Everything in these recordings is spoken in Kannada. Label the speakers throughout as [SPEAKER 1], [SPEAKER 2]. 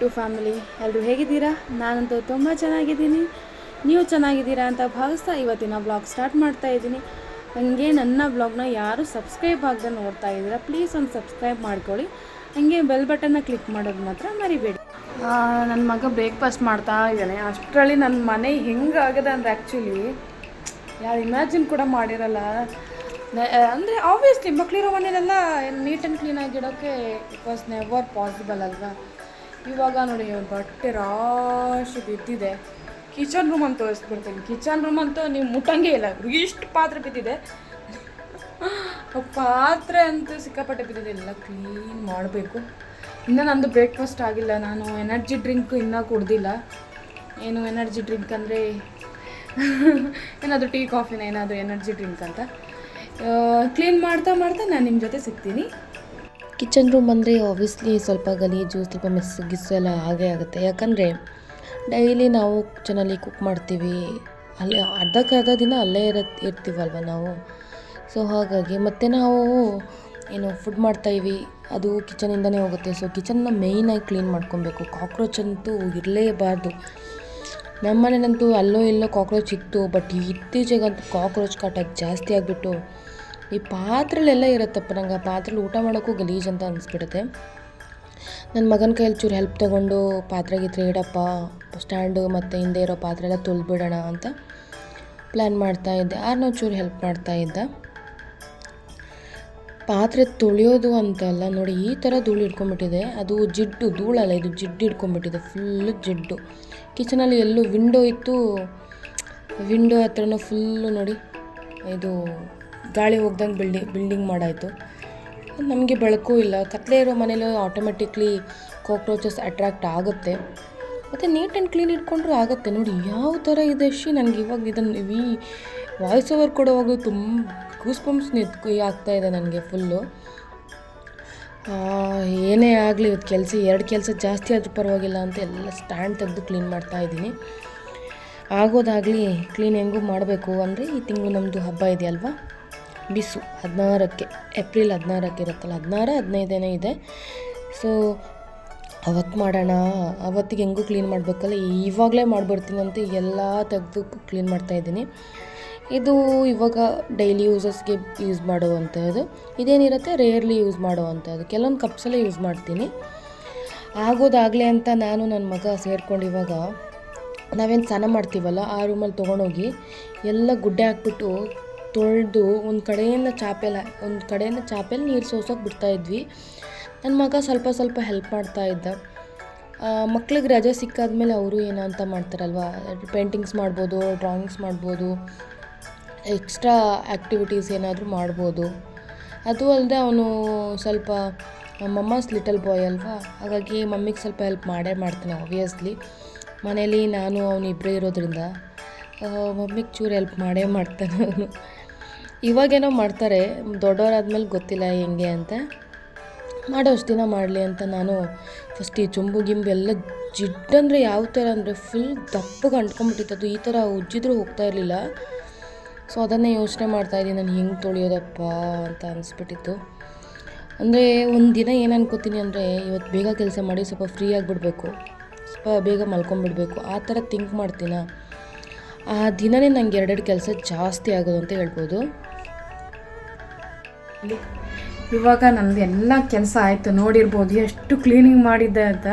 [SPEAKER 1] ಟು ಫ್ಯಾಮಿಲಿ ಎಲ್ಲರೂ ಹೇಗಿದ್ದೀರಾ? ನಾನಂತೂ ತುಂಬ ಚೆನ್ನಾಗಿದ್ದೀನಿ. ನೀವು ಚೆನ್ನಾಗಿದ್ದೀರಾ ಅಂತ ಭಾವಿಸ್ತಾ ಇವತ್ತಿನ ಬ್ಲಾಗ್ ಸ್ಟಾರ್ಟ್ ಮಾಡ್ತಾ ಇದ್ದೀನಿ. ಹಾಗೆ ನನ್ನ ಬ್ಲಾಗ್ನ ಯಾರು ಸಬ್ಸ್ಕ್ರೈಬ್ ಆಗದೆ ನೋಡ್ತಾ ಇದ್ದೀರಾ ಪ್ಲೀಸ್ ಒಂದು ಸಬ್ಸ್ಕ್ರೈಬ್ ಮಾಡ್ಕೊಳ್ಳಿ. ಹಂಗೆ ಬೆಲ್ ಬಟನ್ನ ಕ್ಲಿಕ್ ಮಾಡೋದು ಮಾತ್ರ ಮರಿಬೇಡಿ. ನನ್ನ ಮಗ ಬ್ರೇಕ್ಫಾಸ್ಟ್ ಮಾಡ್ತಾ ಇದ್ದಾನೆ. ಅಷ್ಟರಲ್ಲಿ ನನ್ನ ಮನೆ ಹೆಂಗಾಗಿದೆ ಅಂದರೆ ಆ್ಯಕ್ಚುಲಿ ಯಾರು ಇಮ್ಯಾಜಿನ್ ಕೂಡ ಮಾಡಿರಲ್ಲ. ಅಂದರೆ ಆಬ್ವಿಯಸ್ಲಿ ಮಕ್ಕಳಿರೋ ಮನೇಲೆಲ್ಲ ನೀಟ್ ಆ್ಯಂಡ್ ಕ್ಲೀನ್ ಇಡೋಕ್ಕೆ ಇಟ್ ವಾಸ್ ನೆವರ್ ಪಾಸಿಬಲ್ ಅಲ್ವಾ? ಇವಾಗ ನೋಡಿ ಬಟ್ಟೆ ರಾಶಿ ಬಿದ್ದಿದೆ. ಕಿಚನ್ ರೂಮ್ ಅಂತ ತೋರಿಸ್ಬಿಡ್ತೀನಿ ಕಿಚನ್ ರೂಮ್ ಅಂತೂ ನೀವು ಮುಟ್ಟಂಗೆ ಇಲ್ಲ. ಇಷ್ಟು ಪಾತ್ರೆ ಬಿದ್ದಿದೆ. ಪಾತ್ರೆ ಅಂತೂ ಸಿಕ್ಕಾಪಟ್ಟೆ ಬಿದ್ದಿದೆ. ಎಲ್ಲ ಕ್ಲೀನ್ ಮಾಡಬೇಕು. ಇನ್ನೂ ನಂದು ಬ್ರೇಕ್ಫಾಸ್ಟ್ ಆಗಿಲ್ಲ. ನಾನು ಎನರ್ಜಿ ಡ್ರಿಂಕ್ ಇನ್ನೂ ಕುಡ್ದಿಲ್ಲ. ಏನು ಎನರ್ಜಿ ಡ್ರಿಂಕ್ ಅಂದರೆ, ಏನಾದರೂ ಟೀ ಕಾಫಿನ ಏನಾದರೂ ಎನರ್ಜಿ ಡ್ರಿಂಕ್ ಅಂತ. ಕ್ಲೀನ್ ಮಾಡ್ತಾ ಮಾಡ್ತಾ ನಾನು ನಿಮ್ಮ ಜೊತೆ ಸಿಗ್ತೀನಿ.
[SPEAKER 2] ಕಿಚನ್ ರೂಮ್ ಅಂದರೆ ಆಬ್ವಿಯಸ್ಲಿ ಸ್ವಲ್ಪ ಗಲೀಜು, ಸ್ವಲ್ಪ ಮೆಸ್ಸು ಗಿಸ್ಸು ಎಲ್ಲ ಹಾಗೆ ಆಗುತ್ತೆ. ಯಾಕಂದರೆ ಡೈಲಿ ನಾವು ಕಿಚನಲ್ಲಿ ಕುಕ್ ಮಾಡ್ತೀವಿ. ಅಲ್ಲೇ ಅರ್ಧಕ್ಕರ್ಧ ದಿನ ಅಲ್ಲೇ ಇರ ಇರ್ತೀವಲ್ವ ನಾವು? ಸೊ ಹಾಗಾಗಿ ಮತ್ತು ನಾವು ಏನು ಫುಡ್ ಮಾಡ್ತಾಯಿವಿ ಅದು ಕಿಚನಿಂದನೇ ಹೋಗುತ್ತೆ. ಸೊ ಕಿಚನ್ನ ಮೇಯ್ನಾಗಿ ಕ್ಲೀನ್ ಮಾಡ್ಕೊಬೇಕು. ಕಾಕ್ರೋಚ್ ಅಂತೂ ಇರಲೇಬಾರ್ದು. ನಮ್ಮ ಮನೇಲಂತೂ ಅಲ್ಲೋ ಇಲ್ಲೋ ಕಾಕ್ರೋಚ್ ಇತ್ತು ಬಟ್ ಇತ್ತೀಚೆಗಂತೂ ಕಾಕ್ರೋಚ್ ಕಾಟ ಜಾಸ್ತಿ ಆಗಿಬಿಟ್ಟು ಈ ಪಾತ್ರೆಲೆಲ್ಲ ಇರುತ್ತಪ್ಪ, ನಂಗೆ ಆ ಪಾತ್ರೆಲಿ ಊಟ ಮಾಡೋಕ್ಕೂ ಗಲೀಜ್ ಅಂತ ಅನಿಸ್ಬಿಡುತ್ತೆ. ನನ್ನ ಮಗನ ಕೈಯಲ್ಲಿ ಚೂರು ಹೆಲ್ಪ್ ತೊಗೊಂಡು ಪಾತ್ರೆ ಗೀತ್ರೆ ಇಡಪ್ಪ ಸ್ಟ್ಯಾಂಡು ಮತ್ತು ಹಿಂದೆ ಇರೋ ಪಾತ್ರೆ ಎಲ್ಲ ತೊಳೆದ್ಬಿಡೋಣ ಅಂತ ಪ್ಲ್ಯಾನ್ ಮಾಡ್ತಾ ಇದ್ದೆ. ಆರ್ನೋ ಚೂರು ಹೆಲ್ಪ್ ಮಾಡ್ತಾ ಇದ್ದ. ಪಾತ್ರೆ ತೊಳೆಯೋದು ಅಂತಲ್ಲ, ನೋಡಿ ಈ ಥರ ಧೂಳು ಹಿಡ್ಕೊಂಬಿಟ್ಟಿದೆ ಅದು ಜಿಡ್ಡು, ಧೂಳಲ್ಲ ಇದು, ಜಿಡ್ಡು ಹಿಡ್ಕೊಂಬಿಟ್ಟಿದೆ ಫುಲ್ಲು ಜಿಡ್ಡು. ಕಿಚನಲ್ಲಿ ಎಲ್ಲೂ ವಿಂಡೋ ಇತ್ತು ವಿಂಡೋ ಹತ್ರನೂ ಫುಲ್ಲು ನೋಡಿ, ಇದು ಗಾಳಿ ಹೋಗ್ದಂಗೆ ಬಿಲ್ಡಿಂಗ್ ಬಿಲ್ಡಿಂಗ್ ಮಾಡಾಯಿತು. ನಮಗೆ ಬೆಳಕು ಇಲ್ಲ. ಕತ್ತಲೆ ಇರೋ ಮನೇಲಿ ಆಟೋಮೆಟಿಕ್ಲಿ ಕಾಕ್ರೋಚಸ್ ಅಟ್ರಾಕ್ಟ್ ಆಗುತ್ತೆ. ಮತ್ತು ನೀಟ್ ಆ್ಯಂಡ್ ಕ್ಲೀನ್ ಇಟ್ಕೊಂಡ್ರೂ ಆಗುತ್ತೆ. ನೋಡಿ ಯಾವ ಥರ ಇದೆ ಶಿ ನನಗೆ ಇವಾಗ ಇದನ್ನು ವಿ ವಾಯ್ಸ್ ಓವರ್ ಕೊಡುವಾಗ ತುಂಬ ಗೂಸ್ ಪಂಪ್ಸ್ ನಿಂತ್ಕೊ ಆಗ್ತಾ ಇದೆ ನನಗೆ ಫುಲ್ಲು ಏನೇ ಆಗಲಿ ಇವತ್ತು ಕೆಲಸ, ಎರಡು ಕೆಲಸ ಜಾಸ್ತಿ ಆದರೂ ಪರವಾಗಿಲ್ಲ ಅಂತ ಎಲ್ಲ ಸ್ಟ್ಯಾಂಡ್ ತೆಗೆದು ಕ್ಲೀನ್ ಮಾಡ್ತಾ ಇದ್ದೀನಿ. ಆಗೋದಾಗಲಿ ಕ್ಲೀನ್ ಹೆಂಗೂ ಮಾಡಬೇಕು ಅಂದರೆ ಈ ತಿಂಗಳು ನಮ್ಮದು ಹಬ್ಬ ಇದೆಯಲ್ವಾ? ಬಿಸು ಹದಿನಾರಕ್ಕೆ, ಏಪ್ರಿಲ್ ಹದಿನಾರಕ್ಕೆ ಇರುತ್ತಲ್ಲ, ಹದಿನಾರು, ಹದಿನೈದೇನೋ ಇದೆ. ಸೊ ಅವತ್ತು ಮಾಡೋಣ. ಅವತ್ತಿಗೆ ಹೆಂಗೂ ಕ್ಲೀನ್ ಮಾಡಬೇಕಲ್ಲ? ಇವಾಗಲೇ ಮಾಡಿಬಿಡ್ತೀನಿ ಅಂತ ಎಲ್ಲ ತೆಗೆದು ಕ್ಲೀನ್ ಮಾಡ್ತಾಯಿದ್ದೀನಿ ಇದು ಇವಾಗ ಡೈಲಿ ಯೂಸಸ್ಗೆ ಯೂಸ್ ಮಾಡುವಂಥದ್ದು. ಇದೇನಿರುತ್ತೆ? ರೇರ್ಲಿ ಯೂಸ್ ಮಾಡುವಂಥದ್ದು. ಕೆಲವೊಂದು ಕಪ್ಸಲ್ಲೇ ಯೂಸ್ ಮಾಡ್ತೀನಿ. ಆಗೋದಾಗಲೇ ಅಂತ ನಾನು ನನ್ನ ಮಗ ಸೇರ್ಕೊಂಡು ಇವಾಗ ನಾವೇನು ಸ್ನಾನ ಮಾಡ್ತೀವಲ್ಲ, ಆ ರೂಮಲ್ಲಿ ತೊಗೊಂಡೋಗಿ ಎಲ್ಲ ಗುಡ್ಡೆ ಹಾಕ್ಬಿಟ್ಟು ತೊಳೆದು ಒಂದು ಕಡೆಯಿಂದ ಚಾಪೆಲ್ಲ ಒಂದು ಕಡೆಯಿಂದ ಚಾಪೆಲಿ ನೀರು ಸೋಸೋಕೆ ಬಿಡ್ತಾಯಿದ್ವಿ ನನ್ನ ಮಗ ಸ್ವಲ್ಪ ಸ್ವಲ್ಪ ಹೆಲ್ಪ್ ಮಾಡ್ತಾ ಇದ್ದ. ಮಕ್ಳಿಗೆ ರಜೆ ಸಿಕ್ಕಾದ್ಮೇಲೆ ಅವರು ಏನೋ ಅಂತ ಮಾಡ್ತಾರಲ್ವ? ಪೇಂಟಿಂಗ್ಸ್ ಮಾಡ್ಬೋದು ಡ್ರಾಯಿಂಗ್ಸ್ ಮಾಡ್ಬೋದು ಎಕ್ಸ್ಟ್ರಾ ಆ್ಯಕ್ಟಿವಿಟೀಸ್ ಏನಾದರೂ ಮಾಡ್ಬೋದು. ಅದು ಅಲ್ಲದೆ ಅವನು ಸ್ವಲ್ಪ ಮಮ್ಮಸ್ ಲಿಟಲ್ ಬಾಯ್ ಅಲ್ವಾ? ಹಾಗಾಗಿ ಮಮ್ಮಿಗೆ ಸ್ವಲ್ಪ ಹೆಲ್ಪ್ ಮಾಡೇ ಮಾಡ್ತಾನೆ ಆಬ್ವಿಯಸ್ಲಿ ಮನೇಲಿ ನಾನು ಅವನಿಬ್ಬರೇ ಇರೋದ್ರಿಂದ. ಮಮ್ಮಿಗೆ ಚೂರು ಹೆಲ್ಪ್ ಮಾಡೇ ಮಾಡ್ತಾನೆ ಅವನು ಇವಾಗೇನೋ ಮಾಡ್ತಾರೆ, ದೊಡ್ಡವರಾದ್ಮೇಲೆ ಗೊತ್ತಿಲ್ಲ ಹೆಂಗೆ ಅಂತ. ಮಾಡೋ ಅಷ್ಟು ದಿನ ಮಾಡಲಿ ಅಂತ ನಾನು ಫಸ್ಟ್ ಈ ಚೊಂಬು ಗಿಂಬು ಎಲ್ಲ ಜಿಡ್ಡಂದರೆ ಯಾವ ಥರ ಅಂದರೆ ಫುಲ್ ದಪ್ಪಗೆ ಅಂಟ್ಕೊಂಬಿಟ್ಟಿತ್ತು ಅದು ಈ ಥರ ಉಜ್ಜಿದ್ರೂ ಹೋಗ್ತಾ ಇರಲಿಲ್ಲ. ಸೊ ಅದನ್ನೇ ಯೋಚನೆ ಮಾಡ್ತಾಯಿದ್ದೀನಿ ನಾನು ಹೆಂಗೆ ತೊಳೆಯೋದಪ್ಪ ಅಂತ ಅನಿಸ್ಬಿಟ್ಟಿತ್ತು. ಅಂದರೆ ಒಂದು ದಿನ ಏನು ಅನ್ಕೋತೀನಿ ಅಂದರೆ ಇವತ್ತು ಬೇಗ ಕೆಲಸ ಮಾಡಿ ಸ್ವಲ್ಪ ಫ್ರೀ ಆಗಿಬಿಡ್ಬೇಕು. ಸ್ವಲ್ಪ ಬೇಗ ಮಲ್ಕೊಂಬಿಡ್ಬೇಕು. ಆ ಥರ ಥಿಂಕ್ ಮಾಡ್ತೀನ? ಆ ದಿನವೇ ನಂಗೆ ಎರಡೆರಡು ಕೆಲಸ ಜಾಸ್ತಿ ಆಗೋದು ಅಂತ ಹೇಳ್ಬೋದು.
[SPEAKER 1] ಇವಾಗ ನಂದು ಎಲ್ಲ ಕೆಲಸ ಆಯಿತು, ನೋಡಿರ್ಬೋದು, ಎಷ್ಟು ಕ್ಲೀನಿಂಗ್ ಮಾಡಿದ್ದೆ ಅಂತ.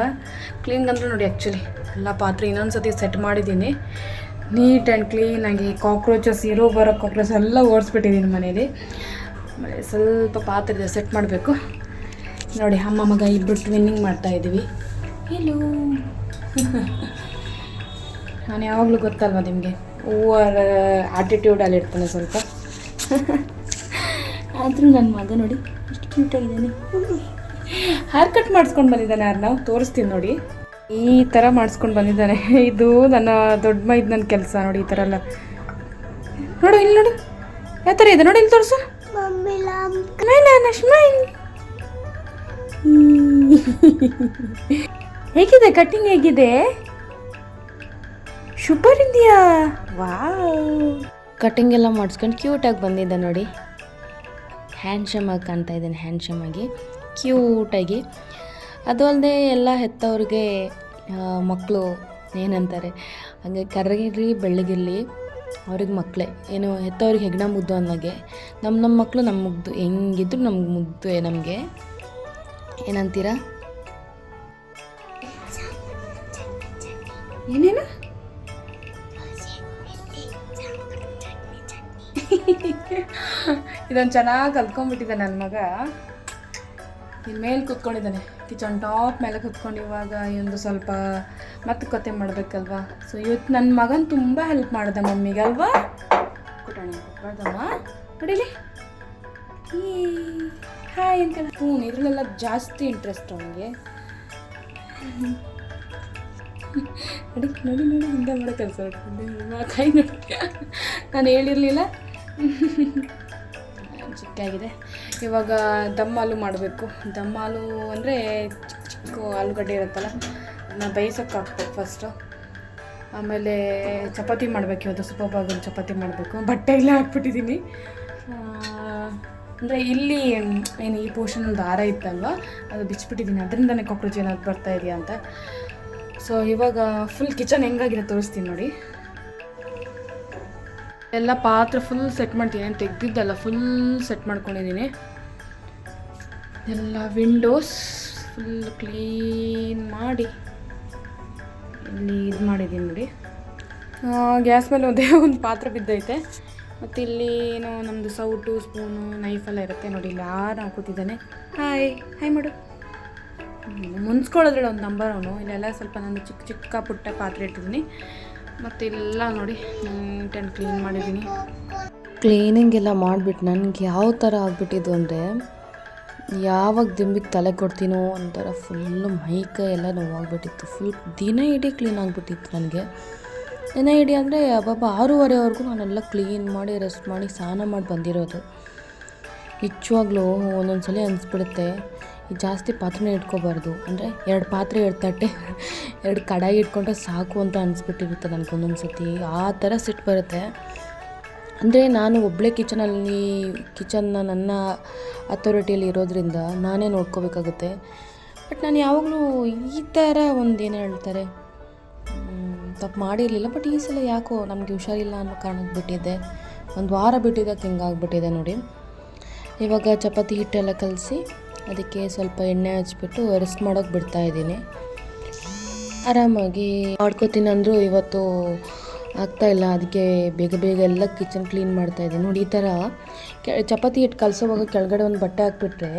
[SPEAKER 1] ಕ್ಲೀನಿಂಗ್ ಅಂದರೆ ನೋಡಿ ಆ್ಯಕ್ಚುಲಿ ಎಲ್ಲ ಪಾತ್ರೆ ಇನ್ನೊಂದು ಸತಿ ಸೆಟ್ ಮಾಡಿದ್ದೀನಿ ನೀಟ್ ಆ್ಯಂಡ್ ಕ್ಲೀನಾಗಿ ಕಾಕ್ರೋಚಸ್ ಇರೋ ಬರೋ ಕಾಕ್ರೋಚ್ ಎಲ್ಲ ಓಡಿಸ್ಬಿಟ್ಟಿದ್ದೀನಿ ಮನೇಲಿ. ಆಮೇಲೆ ಸ್ವಲ್ಪ ಪಾತ್ರೆ ಸೆಟ್ ಮಾಡಬೇಕು. ನೋಡಿ, ಅಮ್ಮ, ಮಗ ಇಬ್ಬರು ಟ್ವಿನ್ನಿಂಗ್ ಮಾಡ್ತಾಯಿದ್ದೀವಿ ಹೆಲೋ ನಾನು ಯಾವಾಗಲೂ ಗೊತ್ತಲ್ವ ನಿಮಗೆ? ಓವರ್ ಆಟಿಟ್ಯೂಡಲ್ಲಿ ಇರ್ತಾನೆ ಸ್ವಲ್ಪ. ಆದರೂ ನನ್ನ ಮಗ ನೋಡಿ ಎಷ್ಟು ಕ್ಯೂಟಾಗಿದ್ದಾನೆ ಹೇರ್ ಕಟ್ ಮಾಡಿಸ್ಕೊಂಡು ಬಂದಿದ್ದಾನೆ ಯಾರು ನಾವು ತೋರಿಸ್ತೀನಿ ನೋಡಿ. ಈ ಥರ ಮಾಡಿಸ್ಕೊಂಡು ಬಂದಿದ್ದಾನೆ. ಇದು ನನ್ನ ದೊಡ್ಡ ಮೈದ್ ನನ್ನ ಕೆಲಸ ನೋಡಿ ಈ ಥರ ಎಲ್ಲ. ನೋಡು ಇಲ್ಲಿ ನೋಡು. ಯಾವ ಥರ ಇದೆ ನೋಡಿ ಇಲ್ಲಿ ತೋರಿಸು. ಹೇಗಿದೆ? ಕಟ್ಟಿಂಗ್ ಹೇಗಿದೆ? ಸೂಪರ್ ಇದೆಯಾ ವಾವ್.
[SPEAKER 2] ಕಟಿಂಗ್ ಎಲ್ಲ ಮಾಡಿಸ್ಕೊಂಡು ಕ್ಯೂಟಾಗಿ ಬಂದಿದ್ದೆ ನೋಡಿ. ಹ್ಯಾಂಡ್ಶಮ್ ಆಗಿ ಕಾಣ್ತಾ ಇದ್ದಾನೆ ಹ್ಯಾಂಡ್ಶಮ್ ಆಗಿ. ಕ್ಯೂಟಾಗಿ ಅದು ಅಲ್ಲದೆ ಎಲ್ಲ ಹೆತ್ತವ್ರಿಗೆ ಮಕ್ಕಳು ಏನಂತಾರೆ ಹಾಗೆ ಕರ್ರಗಿರಲಿ ಬೆಳ್ಳಗಿರಲಿ ಅವ್ರಿಗೆ ಮಕ್ಕಳೇ ಏನು ಹೆತ್ತವ್ರಿಗೆ ಹೆಗ್ಣ ಮುದ್ದು ಅನ್ನೋಗೆ ನಮ್ಮ ನಮ್ಮ ಮಕ್ಕಳು ನಮ್ಮ ಮುಗ್ದು ಹೆಂಗಿದ್ರು ನಮ್ಗೆ ಮುದ್ದು ನಮಗೆ. ಏನಂತೀರಾ?
[SPEAKER 1] ಏನೇನು? ಇದೊಂದು ಚೆನ್ನಾಗಿ ಕಲ್ತ್ಕೊಂಡ್ಬಿಟ್ಟಿದೆ ನನ್ನ ಮಗ. ಇನ್ನು ಮೇಲೆ ಕೂತ್ಕೊಂಡಿದ್ದಾನೆ. ಕಿಚನ್ ಟಾಪ್ ಮೇಲೆ ಕೂತ್ಕೊಂಡು ಇವಾಗ ಒಂದು ಸ್ವಲ್ಪ ಮತ್ತೆ ಕತೆ ಮಾಡಬೇಕಲ್ವಾ? ಸೊ ಇವತ್ತು ನನ್ನ ಮಗನ ತುಂಬ ಹೆಲ್ಪ್ ಮಾಡಿದೆ ಮಮ್ಮಿಗೆ, ಅಲ್ವಾ? ಕುಟಾಣಿ ಕೊಟ್ಬಾರ್ದಮ್ಮ ನೋಡಿಲಿ ಹಾಯ್ ಅಂತ ಹ್ಞೂ, ಇದರಲ್ಲೆಲ್ಲ ಜಾಸ್ತಿ ಇಂಟ್ರೆಸ್ಟ್ ಅವನಿಗೆ. ನೋಡಿ ನೋಡಿ ನೋಡಿ, ಹಿಂದೆ ಮಾಡೋ ಕೆಲಸ ಕೈ ನೋಡಿ ನಾನು ಹೇಳಿರಲಿಲ್ಲ. ಚಿಕ್ಕಾಗಿದೆ. ಇವಾಗ ದಮ್ ಆಲು ಮಾಡಬೇಕು. ದಮ್ ಆಲು ಅಂದರೆ ಚಿಕ್ಕ ಚಿಕ್ಕ ಆಲೂಗಡ್ಡೆ ಇರುತ್ತಲ್ಲ, ಅದನ್ನ ಬೇಯಿಸೋಕೆ ಹಾಕ್ಬೇಕು ಫಸ್ಟು ಆಮೇಲೆ ಚಪಾತಿ ಮಾಡಬೇಕು ಇವತ್ತು ಸೂಪರ್ ಭಾಗದ ಚಪಾತಿ ಮಾಡಬೇಕು. ಬಟ್ಟೆ ಎಲ್ಲ ಹಾಕ್ಬಿಟ್ಟಿದ್ದೀನಿ ಅಂದರೆ ಇಲ್ಲಿ ಏನು ಈ ಪೋರ್ಷನಲ್ಲಿ ದಾರ ಇತ್ತಲ್ವ, ಅದು ಬಿಚ್ಚಿಬಿಟ್ಟಿದ್ದೀನಿ ಅದರಿಂದನೇ ಕಾಕ್ರೋಚ್ ಏನಾದ್ರು ಬರ್ತಾ ಇದೆಯಾ ಅಂತ. ಸೊ ಇವಾಗ ಫುಲ್ ಕಿಚನ್ ಹೆಂಗಾಗಿದೆ ತೋರಿಸ್ತೀನಿ ನೋಡಿ. ಎಲ್ಲ ಪಾತ್ರೆ ಫುಲ್ ಸೆಟ್ ಮಾಡ್ತೀನಿ. ಏನು ತೆಗ್ದಿದ್ದಲ್ಲ ಫುಲ್ ಸೆಟ್ ಮಾಡ್ಕೊಂಡಿದ್ದೀನಿ. ಎಲ್ಲ ವಿಂಡೋಸ್ ಫುಲ್ ಕ್ಲೀನ್ ಮಾಡಿ ಇಲ್ಲಿ ಇದು ಮಾಡಿದ್ದೀನಿ ನೋಡಿ. ಗ್ಯಾಸ್ ಮೇಲೆ ಒಂದೇ ಒಂದು ಪಾತ್ರೆ ಬಿದ್ದೈತೆ. ಮತ್ತು ಇಲ್ಲಿ ಏನೋ ನಮ್ಮದು ಸೌಟು ಸ್ಪೂನು ನೈಫೆಲ್ಲ ಇರುತ್ತೆ ನೋಡಿ. ಇಲ್ಲಿ ಯಾರು ಹಾಕೋತಿದ್ದಾನೆ ಹಾಯ್ ಹಾಯ್ ಮಾಡು ಮುನ್ಸ್ಕೊಳ್ಳೋದ್ರಲ್ಲಿ ಒಂದು ನಂಬರ್ ಅವನು. ಇಲ್ಲೆಲ್ಲ ಸ್ವಲ್ಪ ನಾನು ಚಿಕ್ಕ ಚಿಕ್ಕ ಪುಟ್ಟ ಪಾತ್ರೆ ಇಟ್ಟಿದ್ದೀನಿ. ಮತ್ತು ಎಲ್ಲ ನೋಡಿ ನೀಟ್ ಆ್ಯಂಡ್ ಕ್ಲೀನ್ ಮಾಡಿದ್ದೀನಿ.
[SPEAKER 2] ಕ್ಲೀನಿಂಗ್ ಎಲ್ಲ ಮಾಡಿಬಿಟ್ಟು ನನಗೆ ಯಾವ ಥರ ಆಗಿಬಿಟ್ಟಿದ್ದು ಅಂದರೆ, ಯಾವಾಗ ದಿಂಬಿಗೆ ತಲೆ ಕೊಡ್ತೀನೋ ಒಂಥರ ಫುಲ್ಲು ಮೈಕ ಎಲ್ಲ ನೋವಾಗ್ಬಿಟ್ಟಿತ್ತು. ಫುಲ್ ದಿನ ಇಡೀ ಕ್ಲೀನ್ ಆಗಿಬಿಟ್ಟಿತ್ತು ನನಗೆ. ದಿನ ಇಡೀ ಅಂದರೆ ಅಬ್ಬಾಬ ಆರೂವರೆವರೆಗೂ ನಾನೆಲ್ಲ ಕ್ಲೀನ್ ಮಾಡಿ ರೆಸ್ಟ್ ಮಾಡಿ, ಸ್ನಾನ ಮಾಡಿ ಬಂದಿರೋದು. ನಿಜವಾಗ್ಲೂ ಒಂದೊಂದು ಸಲ ಅನಿಸ್ಬಿಡುತ್ತೆ. ಜಾಸ್ತಿ ಪಾತ್ರೆ ಇಟ್ಕೋಬಾರ್ದು. ಅಂದರೆ ಎರಡು ಪಾತ್ರೆ ಎರಡು ತಟ್ಟೆ ಎರಡು ಕಡಾಯಿ ಇಟ್ಕೊಂಡ್ರೆ ಸಾಕು ಅಂತ ಅನಿಸ್ಬಿಟ್ಟಿರುತ್ತೆ ನನಗೆ ಒಂದೊಂದು ಸತಿ ಆ ಥರ ಸಿಟ್ಟು ಬರುತ್ತೆ. ಅಂದರೆ ನಾನು ಒಬ್ಬಳೇ ಕಿಚನಲ್ಲಿ, ಕಿಚನ್ನ ನನ್ನ ಅಥಾರಿಟಿಯಲ್ಲಿ ಇರೋದ್ರಿಂದ ನಾನೇ ನೋಡ್ಕೋಬೇಕಾಗುತ್ತೆ. ಬಟ್ ನಾನು ಯಾವಾಗಲೂ ಈ ಥರ ಒಂದು ಏನು ಹೇಳ್ತಾರೆ ತಪ್ಪು ಮಾಡಿರಲಿಲ್ಲ. ಬಟ್ ಈ ಸಲ ಯಾಕೋ ನಮಗೆ ಹುಷಾರಿಲ್ಲ ಅನ್ನೋ ಕಾರಣಕ್ಕೆ ಬಿಟ್ಟಿದ್ದೆ. ಒಂದು ವಾರ ಬಿಟ್ಟಿದ್ದಕ್ಕೆ ಹಿಂಗಾಗ್ಬಿಟ್ಟಿದೆ ನೋಡಿ. ಇವಾಗ ಚಪಾತಿ ಹಿಟ್ಟೆಲ್ಲ ಕಲಸಿ ಅದಕ್ಕೆ ಸ್ವಲ್ಪ ಎಣ್ಣೆ ಹಚ್ಬಿಟ್ಟು ರೆಸ್ಟ್ ಮಾಡೋಕೆ ಬಿಡ್ತಾ ಇದ್ದೀನಿ. ಆರಾಮಾಗಿ ಮಾಡ್ಕೋತೀನಿ ಅಂದರೂ ಇವತ್ತು ಆಗ್ತಾಯಿಲ್ಲ ಅದಕ್ಕೆ ಬೇಗ ಬೇಗ ಎಲ್ಲ ಕಿಚನ್ ಕ್ಲೀನ್ ಮಾಡ್ತಾ ಇದ್ದೀನಿ. ನೋಡಿ, ಈ ಥರ ಚಪಾತಿ ಹಿಟ್ಟು ಕಲಸೋವಾಗ ಕೆಳಗಡೆ ಒಂದು ಬಟ್ಟೆ ಹಾಕ್ಬಿಟ್ರೆ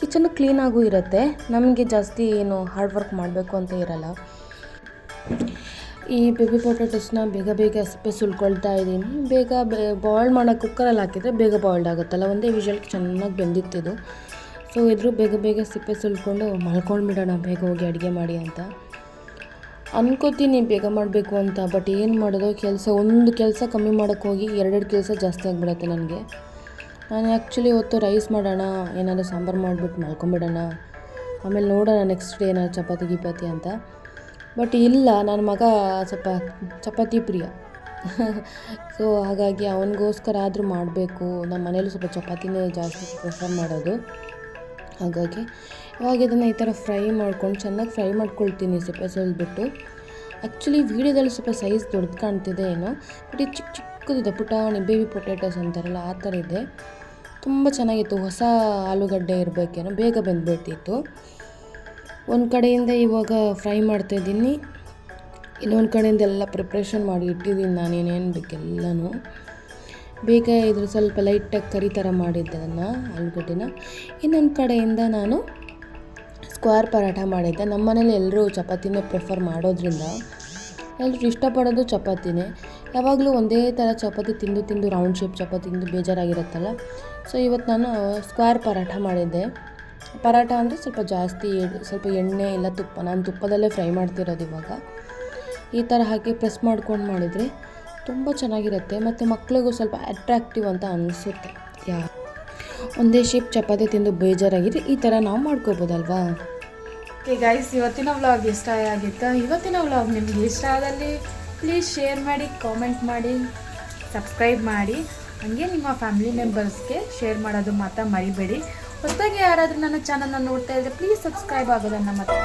[SPEAKER 2] ಕಿಚನ್ ಕ್ಲೀನಾಗೂ ಇರುತ್ತೆ. ನಮಗೆ ಜಾಸ್ತಿ ಏನು ಹಾರ್ಡ್ ವರ್ಕ್ ಮಾಡಬೇಕು ಅಂತ ಇರಲ್ಲ. ಈ ಬೇಬಿ ಪೊಟ್ಯಾಟೋಸ್ನ ಬೇಗ ಬೇಗ ಸಿಪ್ಪೆ ಸುಲ್ಕೊಳ್ತಾ ಇದ್ದೀನಿ. ಬೇಗ ಬಾಯ್ಲ್ ಮಾಡೋ ಕುಕ್ಕರಲ್ಲಿ ಹಾಕಿದರೆ ಬೇಗ ಬಾಯ್ಲ್ಡ್ ಆಗುತ್ತಲ್ಲ. ಒಂದೇ ವಿಷಲ್ಗೆ ಚೆನ್ನಾಗಿ ಬೆಂದಿತ್ತಿದು ಸೊ ಇದ್ರೂ ಬೇಗ ಬೇಗ ಸಿಪ್ಪೆ ಸುಲ್ಕೊಂಡು ಮಲ್ಕೊಂಡ್ಬಿಡೋಣ, ಬೇಗ ಹೋಗಿ ಅಡುಗೆ ಮಾಡಿ ಅಂತ. ಅನ್ಕೋತೀನಿ ಬೇಗ ಮಾಡಬೇಕು ಅಂತ ಬಟ್ ಏನು ಮಾಡೋದು? ಕೆಲಸ, ಒಂದು ಕೆಲಸ ಕಮ್ಮಿ ಮಾಡೋಕ್ಕೆ ಹೋಗಿ ಎರಡೆರಡು ಕೆಲಸ ಜಾಸ್ತಿ ಆಗಿಬಿಡತ್ತೆ ನನಗೆ. ನಾನು ಆ್ಯಕ್ಚುಲಿ ಇವತ್ತು ರೈಸ್ ಮಾಡೋಣ, ಏನಾದರೂ ಸಾಂಬಾರು ಮಾಡಿಬಿಟ್ಟು ಮಲ್ಕೊಂಬಿಡೋಣ. ಆಮೇಲೆ ನೋಡೋಣ ನೆಕ್ಸ್ಟ್ ಡೇ ಏನಾದ್ರು ಚಪಾತಿ, ಗಿಪಾತಿ ಅಂತ. ಬಟ್ ಇಲ್ಲ ನನ್ನ ಮಗ ಸ್ವಲ್ಪ ಚಪಾತಿ ಪ್ರಿಯ. ಸೊ ಹಾಗಾಗಿ ಅವನಿಗೋಸ್ಕರ ಆದರೂ ಮಾಡಬೇಕು. ನಮ್ಮ ಮನೇಲಿ ಸ್ವಲ್ಪ ಚಪಾತಿನೇ ಜಾಸ್ತಿ ಪ್ರಿಫರ್ ಮಾಡೋದು. ಹಾಗಾಗಿ ಇವಾಗ ಇದನ್ನು ಈ ಥರ ಫ್ರೈ ಮಾಡ್ಕೊಂಡು ಚೆನ್ನಾಗಿ ಫ್ರೈ ಮಾಡ್ಕೊಳ್ತೀನಿ ಸ್ವಲ್ಪ ಸೊಲ್ಬಿಟ್ಟು ಆ್ಯಕ್ಚುಲಿ ವೀಡಿಯೋದಲ್ಲಿ ಸ್ವಲ್ಪ ಸೈಜ್ ದೊಡ್ಡದು ಕಾಣ್ತಿದೆ ಏನೋ, ಬಟ್ ಇದು ಚಿಕ್ಕ ಚಿಕ್ಕದಿದೆ ಪುಟಾಣಿ ಬೇಬಿ ಪೊಟ್ಯಾಟೋಸ್ ಅಂತಾರಲ್ಲ, ಆ ಥರ ಇದೆ. ತುಂಬ ಚೆನ್ನಾಗಿತ್ತು, ಹೊಸ ಆಲೂಗಡ್ಡೆ ಇರಬೇಕೇನೋ ಬೇಗ ಬಂದುಬಿಡ್ತಿತ್ತು. ಒಂದು ಕಡೆಯಿಂದ ಇವಾಗ ಫ್ರೈ ಮಾಡ್ತಾಯಿದ್ದೀನಿ ಇನ್ನೊಂದು ಕಡೆಯಿಂದ ಎಲ್ಲ ಪ್ರಿಪ್ರೇಷನ್ ಮಾಡಿ ಇಟ್ಟಿದ್ದೀನಿ ನಾನು ಏನೇನು ಬೇಕೆಲ್ಲನೂ ಬೇಗ ಇದ್ರ ಸ್ವಲ್ಪ ಲೈಟಾಗಿ ಕರಿ ಥರ ಮಾಡಿದ್ದೆ ಅದನ್ನು ಆಲೂಗಡ್ಡೆನ. ಇನ್ನೊಂದು ಕಡೆಯಿಂದ ನಾನು ಸ್ಕ್ವೇರ್ ಪರಾಠ ಮಾಡಿದ್ದೆ. ನಮ್ಮ ಮನೇಲಿ ಎಲ್ಲರೂ ಚಪಾತಿನೇ ಪ್ರಿಫರ್ ಮಾಡೋದ್ರಿಂದ. ಎಲ್ಲರೂ ಇಷ್ಟಪಡೋದು ಚಪಾತಿನೇ. ಯಾವಾಗಲೂ ಒಂದೇ ಥರ ಚಪಾತಿ ತಿಂದು ತಿಂದು ರೌಂಡ್ ಶೇಪ್ ಚಪಾತಿ ತಿಂದು ಬೇಜಾರಾಗಿರುತ್ತಲ್ಲ. ಸೊ ಇವತ್ತು ನಾನು ಸ್ಕ್ವೇರ್ ಪರಾಠ ಮಾಡಿದ್ದೆ. ಪರಾಠ ಅಂದರೆ ಸ್ವಲ್ಪ ಜಾಸ್ತಿ ಸ್ವಲ್ಪ ಎಣ್ಣೆ ಇಲ್ಲ ತುಪ್ಪ. ನಾನು ತುಪ್ಪದಲ್ಲೇ ಫ್ರೈ ಮಾಡ್ತಿರೋದು ಇವಾಗ. ಈ ಥರ ಹಾಕಿ ಪ್ರೆಸ್ ಮಾಡ್ಕೊಂಡು ಮಾಡಿದರೆ ತುಂಬ ಚೆನ್ನಾಗಿರುತ್ತೆ ಮತ್ತು ಮಕ್ಕಳಿಗೂ ಸ್ವಲ್ಪ ಅಟ್ರಾಕ್ಟಿವ್ ಅಂತ ಅನಿಸುತ್ತೆ. ಯಾ, ಒಂದೇ ಶೇಪ್ ಚಪಾತಿ ತಿಂದು ಬೇಜಾರಾಗಿದ್ರೆ ಈ ಥರ ನಾವು ಮಾಡ್ಕೋಬೋದಲ್ವಾ?
[SPEAKER 1] ಓಕೆ ಗೈಸ್ ಇವತ್ತಿನ ವ್ಲಾಗ್ ಇಷ್ಟ ಆಗಿತ್ತು? ಇವತ್ತಿನ ವ್ಲಾಗ್ ನಿಮಗೆ ಇಷ್ಟ ಆದಲ್ಲಿ ಪ್ಲೀಸ್ ಶೇರ್ ಮಾಡಿ ಕಾಮೆಂಟ್ ಮಾಡಿ ಸಬ್ಸ್ಕ್ರೈಬ್ ಮಾಡಿ. ಹಾಗೆ ನಿಮ್ಮ ಫ್ಯಾಮಿಲಿ ಮೆಂಬರ್ಸ್ಗೆ ಶೇರ್ ಮಾಡೋದು ಮಾತ್ರ ಮರಿಬೇಡಿ. ಹೊತ್ತಾಗಿ ಯಾರಾದರೂ ನನ್ನ ಚಾನಲ್ನ ನೋಡ್ತಾ ಇದ್ದರೆ ಪ್ಲೀಸ್ ಸಬ್ಸ್ಕ್ರೈಬ್ ಆಗೋದನ್ನು ಮತ್ತೆ